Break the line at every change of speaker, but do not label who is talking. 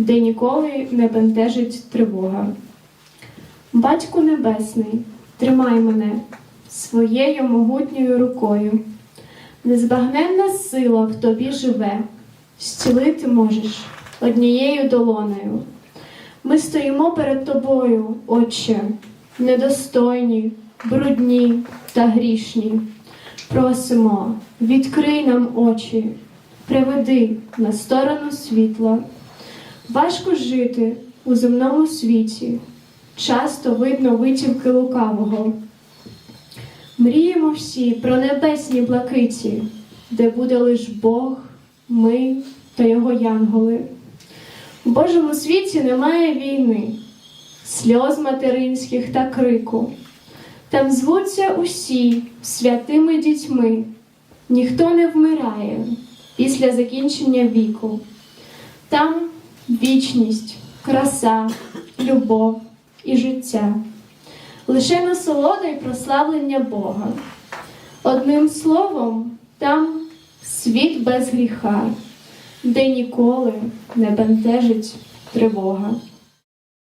де ніколи не бентежить тривога. Батьку Небесний, тримай мене своєю могутньою рукою. Незбагненна сила в тобі живе, зцілити можеш однією долонею. Ми стоїмо перед тобою, Отче, недостойні, брудні та грішні. Просимо, відкрий нам очі, приведи на сторону світла. Важко жити у земному світі, часто видно витівки лукавого. Мріємо всі про небесні блакиті, де буде лиш Бог, ми та його янголи. У Божому світі немає війни, сльоз материнських та крику. Там звуться усі святими дітьми, ніхто не вмирає після закінчення віку. Там вічність, краса, любов і життя, лише насолода й прославлення Бога. Одним словом, там світ без гріха, де ніколи не бентежить тривога.